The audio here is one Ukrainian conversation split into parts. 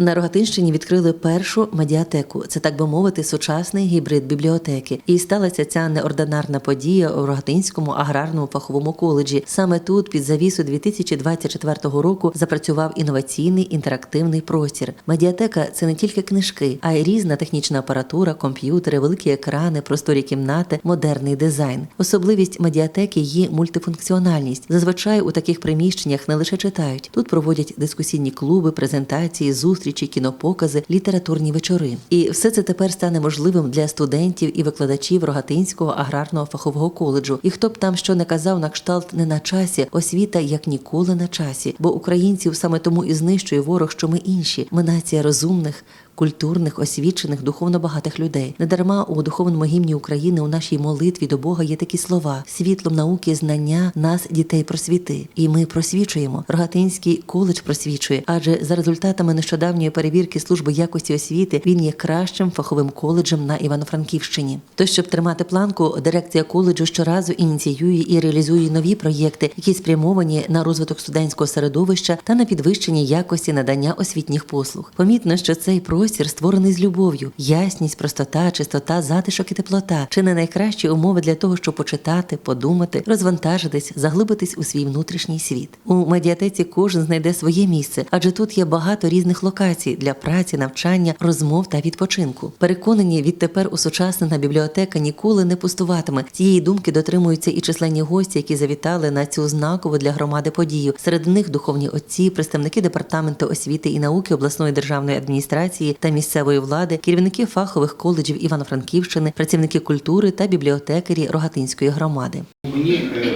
На Рогатинщині відкрили першу медіатеку. Це так би мовити, сучасний гібрид бібліотеки. І сталася ця неординарна подія у Рогатинському аграрному фаховому коледжі. Саме тут, під завісу 2024 року, запрацював інноваційний інтерактивний простір. Медіатека це не тільки книжки, а й різна технічна апаратура, комп'ютери, великі екрани, просторі кімнати, модерний дизайн. Особливість медіатеки її мультифункціональність. Зазвичай у таких приміщеннях не лише читають, тут проводять дискусійні клуби, презентації, зустрічі, кінопокази, літературні вечори. І все це тепер стане можливим для студентів і викладачів Рогатинського аграрного фахового коледжу. І хто б там що не казав на кшталт не на часі, освіта як ніколи на часі. Бо українців саме тому і знищує ворог, що ми інші. Ми нація розумних. Культурних, освічених, духовно багатих людей. Недарма у духовному гімні України у нашій молитві до Бога є такі слова: світлом науки, знання нас, дітей, просвіти. І ми просвічуємо. Рогатинський коледж просвічує, адже за результатами нещодавньої перевірки служби якості освіти він є кращим фаховим коледжем на Івано-Франківщині. То, щоб тримати планку, дирекція коледжу щоразу ініціює і реалізує нові проєкти, які спрямовані на розвиток студентського середовища та на підвищення якості надання освітніх послуг. Помітно, що цей простір створений з любов'ю, ясність, простота, чистота, затишок і теплота чи не найкращі умови для того, щоб почитати, подумати, розвантажитись, заглибитись у свій внутрішній світ. У медіатеці кожен знайде своє місце, адже тут є багато різних локацій для праці, навчання, розмов та відпочинку. Переконані, відтепер усучаснена бібліотека ніколи не пустуватиме. Цієї думки дотримуються і численні гості, які завітали на цю знакову для громади подію. Серед них духовні отці, представники департаменту освіти і науки обласної державної адміністрації та місцевої влади, керівники фахових коледжів Івано-Франківщини, працівники культури та бібліотекарі Рогатинської громади. Мені е,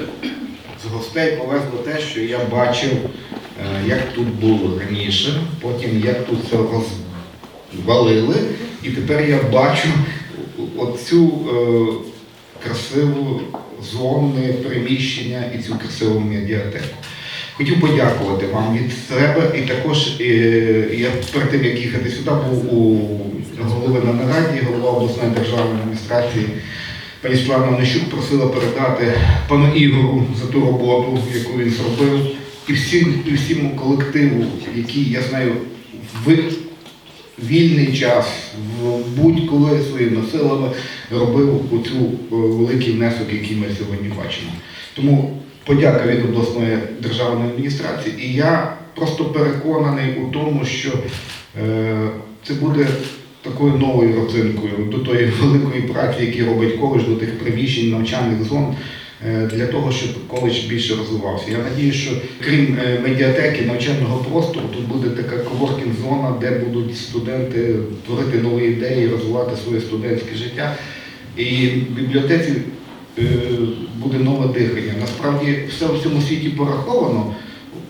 з гостей повезло те, що я бачив, е, як тут було раніше, потім як тут це розвалили, і тепер я бачу оцю е, красиву зону приміщення і цю красиву медіатеку. Хотів подякувати вам від себе і також е, я перед тим, як їхати сюди, був у голови на нараді, голова обласної державної адміністрації Пані Світлана Онищук просила передати пану Ігору за ту роботу, яку він зробив, і всім, і всім колективу, який, я знаю, в вільний час, будь-коли своїми силами робив оцю е, великий внесок, який ми сьогодні бачимо. Тому подяка від обласної державної адміністрації. І я просто переконаний у тому, що е, це буде такою новою родзинкою до тої великої праці, яку робить коледж, до тих приміщень, навчальних зон, е, для того, щоб коледж більше розвивався. Я надію, що крім е, медіатеки, навчального простору, тут буде така коворкінг-зона, де будуть студенти творити нові ідеї, розвивати своє студентське життя. І в бібліотеці буде нове дихання. Насправді все в цьому світі пораховано.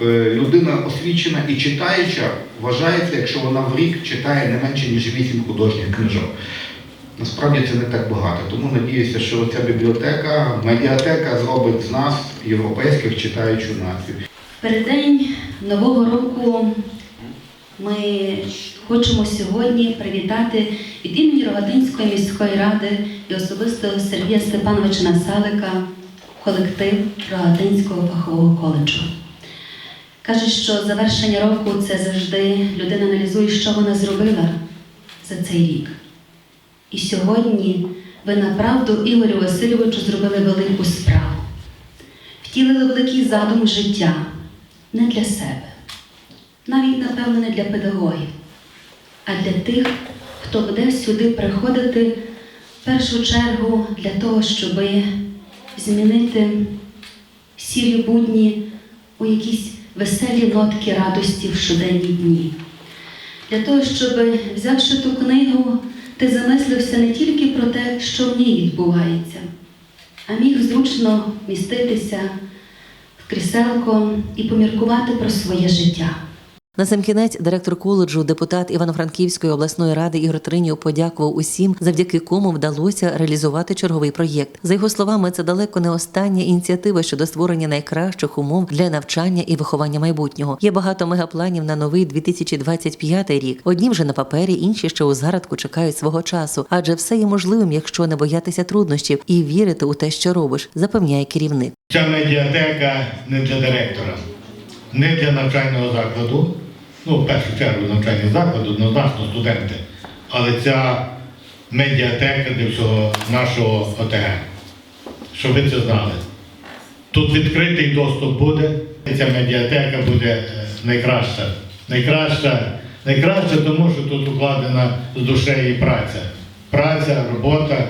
Е, Людина освічена і читаюча вважається, якщо вона в рік читає не менше, ніж 8 художніх книжок. Насправді це не так багато. Тому надіюся, що ця бібліотека, медіатека зробить з нас європейських читаючу націю. Переддень Нового року ми хочемо сьогодні привітати від імені Рогатинської міської ради і особисто Сергія Степановича Насалика колектив Рогатинського фахового коледжу. Каже, що завершення року це завжди людина аналізує, що вона зробила за цей рік. І сьогодні ви направду Ігорю Васильовичу зробили велику справу. Втілили великий задум життя не для себе, навіть, напевно, не для педагогів, а для тих, хто буде сюди приходити в першу чергу для того, щоб змінити сірі будні у якісь веселі нотки радості в щоденні дні. Для того, щоб, взявши ту книгу, ти замислився не тільки про те, що в ній відбувається, а міг зручно міститися в кріселко і поміркувати про своє життя. На сам кінець директор коледжу, депутат Івано-Франківської обласної ради Ігор Тринів подякував усім, завдяки кому вдалося реалізувати черговий проєкт. За його словами, це далеко не остання ініціатива щодо створення найкращих умов для навчання і виховання майбутнього. Є багато мегапланів на новий 2025 рік. Одні вже на папері, інші ще у зародку чекають свого часу, адже все є можливим, якщо не боятися труднощів і вірити у те, що робиш, запевняє керівник. Ця медіатека не для директора, не для навчального закладу, ну, в першу чергу навчальний заклад, однозначно студенти, але ця медіатека для всього нашого ОТГ. Щоб ви це знали. Тут відкритий доступ буде, і ця медіатека буде е, найкраща. Найкраща, найкраща, тому що тут укладена з душею праця. Праця, робота.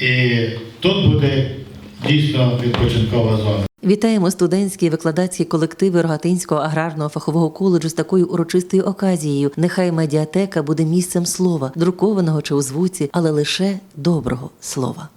І тут буде дійсно відпочинкова зона. Вітаємо студентські викладацькі колективи Рогатинського аграрного фахового коледжу з такою урочистою оказією. Нехай медіатека буде місцем слова, друкованого чи у звуці, але лише доброго слова.